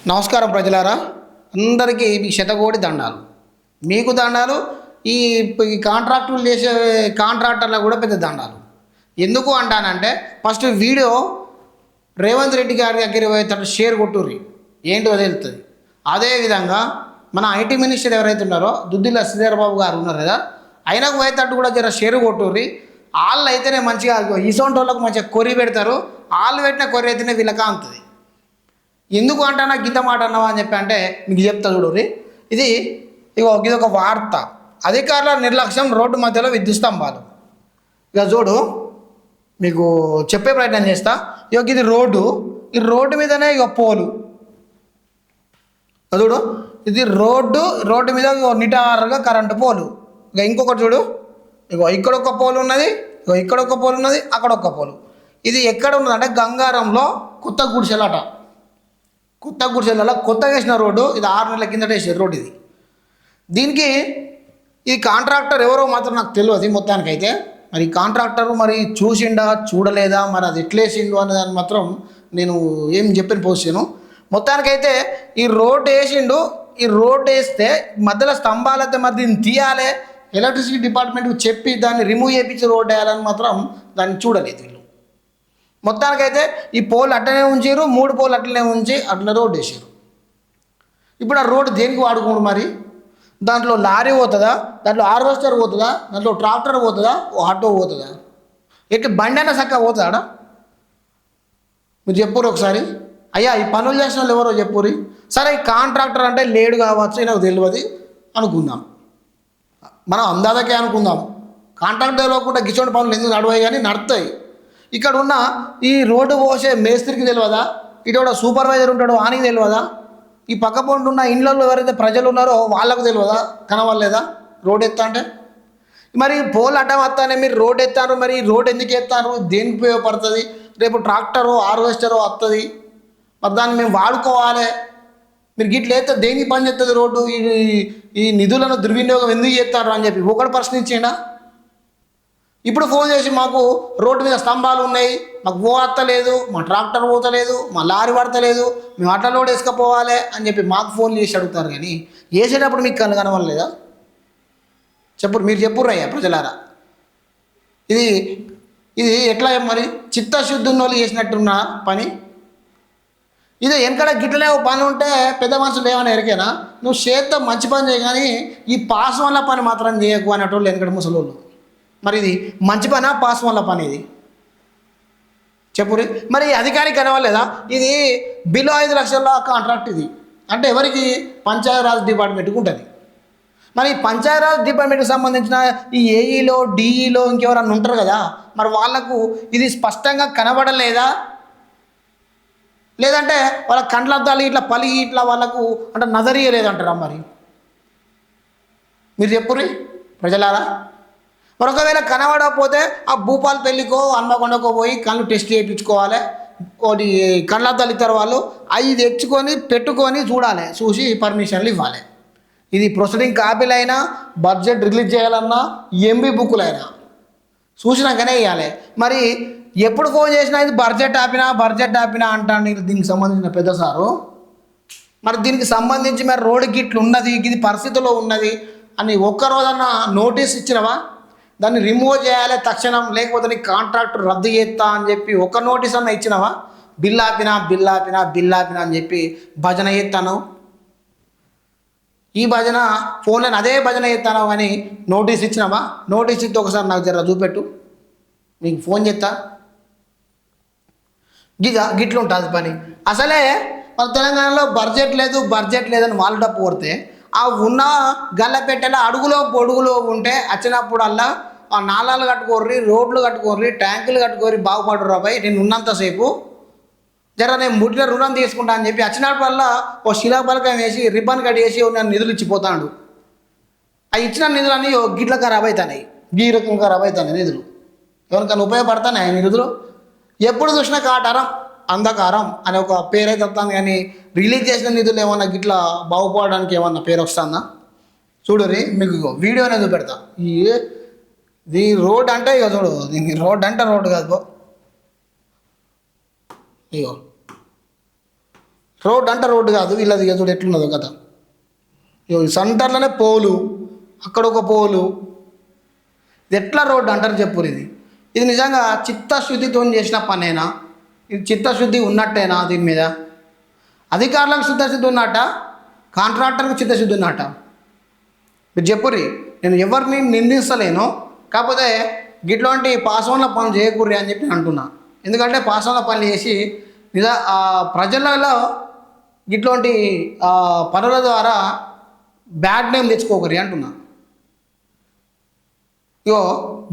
నమస్కారం ప్రజలారా అందరికీ మీ శతకోటి దండాలు మీకు దండాలు ఈ కాంట్రాక్టులు చేసే కాంట్రాక్టర్లకు కూడా పెద్ద దండాలు ఎందుకు అంటానంటే ఫస్ట్ వీడియో రేవంత్ రెడ్డి గారి దగ్గర పోయేటట్టు షేర్ కొట్టుర్రి ఏంటో తెలుస్తుంది అదేవిధంగా మన ఐటీ మినిస్టర్ ఎవరైతే ఉన్నారో దుద్దిల శ్రీధరబాబు గారు ఉన్నారు కదా ఆయనకు పోయేటట్టు కూడా జర షేర్ కొట్టుర్రి వాళ్ళు అయితేనే మంచిగా ఇసోంటి వాళ్ళకు మంచిగా కొరి పెడతారు వాళ్ళు పెట్టిన కొరి అయితేనే వీళ్ళకి అంతుంది ఎందుకు అంటానా గీత మాట అన్నావా అని చెప్పి అంటే మీకు చెప్తా చూడుర్రి ఇది ఇగో ఇది ఒక వార్త. అధికారుల నిర్లక్ష్యం రోడ్డు మధ్యలో విద్యుత్ స్తంభాలు. ఇక చూడు మీకు చెప్పే ప్రయత్నం చేస్తా. ఇక ఇది రోడ్డు. ఈ రోడ్డు మీదనే ఇక పోలు. చూడు ఇది రోడ్డు రోడ్డు మీద నిటారుగా కరెంటు పోలు. ఇక ఇంకొకటి చూడు. ఇగో ఇక్కడ ఒక పోలు ఉన్నది ఇగో ఇక్కడ ఒక పోలు ఉన్నది అక్కడ ఒక పోలు. ఇది ఎక్కడ ఉన్నదంటే గంగారంలో కొత్త గుడిసెలట. కొత్త గుడిసెలలో కొత్తగా వేసిన రోడ్డు ఇది ఆరు నెలల కిందట వేసిన రోడ్డు ఇది. దీనికి ఈ కాంట్రాక్టర్ ఎవరో మాత్రం నాకు తెలియదు మొత్తానికైతే. మరి కాంట్రాక్టర్ మరి చూసిండా చూడలేదా మరి అది ఎట్లేసిండు అనే దాన్ని మాత్రం నేను ఏం చెప్పిన పోసాను మొత్తానికైతే ఈ రోడ్డు వేసిండు ఈ రోడ్డు వేస్తే మధ్యలో స్తంభాలైతే మరి దీన్ని తీయాలి ఎలక్ట్రిసిటీ డిపార్ట్మెంట్కి చెప్పి దాన్ని రిమూవ్ చేయించి రోడ్డు వేయాలని మాత్రం దాన్ని చూడలేదు వీళ్ళు. మొత్తానికైతే ఈ పోల్ అట్లనే ఉంచారు మూడు పోల్ అట్లనే ఉంచి అట్లనే రోడ్డు వేసారు ఇప్పుడు ఆ రోడ్డు దేనికి వాడుకోండు మరి? దాంట్లో లారీ పోతుందా? దాంట్లో హార్వెస్టర్ పోతుందా? దాంట్లో ట్రాక్టర్ పోతుందా? ఓ ఆటో పోతుందా? ఎట్లా బండి అయినా చక్కగా పోతుందా మీరు చెప్పురు ఒకసారి. అయ్యా ఈ పనులు చేసిన వాళ్ళు ఎవరో చెప్పురి సరే ఈ కాంట్రాక్టర్ అంటే లేడు కావచ్చు నాకు తెలియదు అనుకుందాం. మనం అందాదకే అనుకుందాం. కాంట్రాక్ట్ కూడా గిచ్చోడి పనులు ఎందుకు నడవాయి కానీ నడుతాయి. ఇక్కడ ఉన్న ఈ రోడ్డు పోసే మేస్త్రికి తెలియదా ఇటు సూపర్వైజర్ ఉంటాడు ఆనికి తెలియదా ఈ పక్క పొంటి ఉన్న ఇండ్లలో ఎవరైతే ప్రజలు ఉన్నారో వాళ్ళకు తెలియదా కనవలేదా రోడ్ ఎత్తా అంటే మరి పోల్ అడ్డం వస్తానే మీరు రోడ్ ఎత్తారు మరి రోడ్ ఎందుకు ఎత్తారు? దేనికి ఉపయోగపడుతుంది? రేపు ట్రాక్టరు హార్వెస్టరు వస్తుంది మరి దాన్ని మేము వాడుకోవాలి. మీరు గిట్ల అయితే దేనికి పని చేస్తుంది రోడ్డు? ఈ ఈ నిధులను దుర్వినియోగం ఎందుకు చేస్తారు అని చెప్పి ఒకటి ప్రశ్నించిండా? ఇప్పుడు ఫోన్ చేసి మాకు రోడ్డు మీద స్తంభాలు ఉన్నాయి మాకు పోవత్తలేదు మా ట్రాక్టర్ పోతలేదు మా లారీ పడతలేదు మేము అట్లా లోడ్ వేసుకపోవాలి అని చెప్పి మాకు ఫోన్ చేసి అడుగుతారు కానీ వేసేటప్పుడు మీకు కను కనవలేదా చెప్పు మీరు చెప్పుర్రు అయ్యా ప్రజలారా? ఇది ఇది ఎట్లా మరి చిత్తశుద్ధి వాళ్ళు చేసినట్టున్న పని? ఇది వెనకడ గిట్లనే పని ఉంటే పెద్ద మనుషులు ఏమైనా ఎరికేనా? నువ్వు చేత్తో మంచి పని చేయ కానీ ఈ పాస్ వల్ల పని మాత్రం చేయకు అనేటోళ్ళు వెనకడ ముసలోళ్ళు. మరి ఇది మంచి పనా? పాస్ వల్ల పని ఇది. చెప్పురి. మరి అధికారి కనవలేదా ఇది బిలో ఐదు లక్షల కాంట్రాక్ట్ ఇది. అంటే ఎవరికి? పంచాయతీరాజ్ డిపార్ట్మెంట్కి ఉంటుంది. మరి పంచాయతీరాజ్ డిపార్ట్మెంట్కి సంబంధించిన ఈ ఏఈలో డిఈలో ఇంకెవరన్నా ఉంటారు కదా? మరి వాళ్ళకు ఇది స్పష్టంగా కనబడలేదా? లేదంటే వాళ్ళ కండ్లద్దాలు ఇట్లా పలిగి ఇట్లా వాళ్ళకు అంటే నజరియలేదంటారా మరి? మీరు చెప్పుర్రి ప్రజలారా? మరి ఒకవేళ కనబడకపోతే ఆ భూపాల్ పెళ్ళికో హన్మకొండకో పోయి కళ్ళు టెస్ట్ చేయించుకోవాలి. ఒకటి కళ్ళద్దాలు ఇస్తారు వాళ్ళు అవి తెచ్చుకొని పెట్టుకొని చూడాలి. చూసి పర్మిషన్లు ఇవ్వాలి. ఇది ప్రొసీడింగ్ కాపీలు అయినా బడ్జెట్ రిలీజ్ చేయాలన్నా ఎంబీ బుక్కులైనా. చూసినాకనే ఇవ్వాలి మరి ఎప్పుడు ఫోన్ చేసినా ఇది బడ్జెట్ ఆపినా బడ్జెట్ ఆపినా అంటాను దీనికి సంబంధించిన పెద్ద సారు. మరి దీనికి సంబంధించి మరి రోడ్డు గిట్లు ఉన్నది ఇది పరిస్థితిలో ఉన్నది అని ఒక్కరోజన్నా నోటీస్ ఇచ్చినవా? దాన్ని రిమూవ్ చేయాలి తక్షణం లేకపోతే నీ కాంట్రాక్ట్ రద్దు చేస్తా అని చెప్పి ఒక నోటీస్ అన్న ఇచ్చినావా? బిల్లాపినా బిల్లాపినా బిల్లాపినా అని చెప్పి భజన చేస్తాను. ఈ భజన ఫోన్లో అదే భజన చేస్తాను అని నోటీస్ ఇచ్చినావా? నోటీస్ ఇస్తే ఒకసారి నాకు జర చూపెట్టు. నీకు ఫోన్ చేస్తా. గిద గిట్లు ఉంటుంది పని. అసలే మన తెలంగాణలో బడ్జెట్ లేదు బడ్జెట్ లేదని వాళ్ళు డప్పు కొడితే ఆ ఉన్న గల్లపెట్టెల అడుగులో పొడుగులో ఉంటే వచ్చినప్పుడల్లా ఆ నాళాలు కట్టుకోర్రి రోడ్లు కట్టుకోర్రి ట్యాంకులు కట్టుకోరి బాగుపడు రాబాయ్ నేను ఉన్నంతసేపు జర నేను ముట్టిన రుణం తీసుకుంటా అని చెప్పి వచ్చినప్పుడల్లా ఓ శిలాపలకం వేసి రిబ్బన్ కట్ వేసి నన్ను నిధులు ఇచ్చిపోతాడు. ఆ ఇచ్చిన నిధులన్నీ ఓ గిట్ల ఖరాబ్ అవుతున్నాయి గీ రకం ఖరాబ్ అవుతున్నాయి నిధులు. ఎవరికైనా ఉపయోగపడతాయి నిధులు? ఎప్పుడు చూసినా కాటారం అంధకారం అనే ఒక పేరైతే వస్తాను వస్తుంది కానీ రిలీజ్ చేసిన నిధులు ఏమన్నా గిట్లా బాగుపడడానికి ఏమన్నా పేరు వస్తుందా? చూడరి మీకు వీడియో అనేది పెడతా ఈ ఇది రోడ్ అంటే ఇక చూడు దీనికి రోడ్ అంటే రోడ్ కాదు ఇగో. రోడ్డు అంటే రోడ్డు కాదు వీళ్ళది ఇక చూడు ఎట్లున్నదో కదా ఇగో సెంటర్లోనే పోలు అక్కడ ఒక పోలు. ఇది ఎట్లా రోడ్డు అంటారు చెప్పురు ఇది? ఇది నిజంగా చిత్తశుద్ధితో చేసిన పనేనా? ఇది చిత్తశుద్ధి ఉన్నట్టేనా దీని మీద? అధికారులకు చిత్తశుద్ధి ఉన్నట్ట? కాంట్రాక్టర్కి చిత్తశుద్ధి ఉన్నట్ట? మీరు చెప్పురి నేను ఎవరిని నిందిస్తలేను కాకపోతే గిట్లాంటి పాసంలో పనులు చేయకూర్రి అని చెప్పి అంటున్నా. ఎందుకంటే పాసంలో పనులు చేసి నిజా ప్రజలలో ఇట్లాంటి పనుల ద్వారా బ్యాడ్ నేమ్ తెచ్చుకోకరి అంటున్నా. ఇగో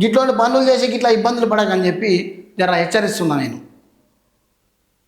గిట్లాంటి పనులు చేసి గిట్లా ఇబ్బందులు పడకని చెప్పి జర హెచ్చరిస్తున్నా నేను.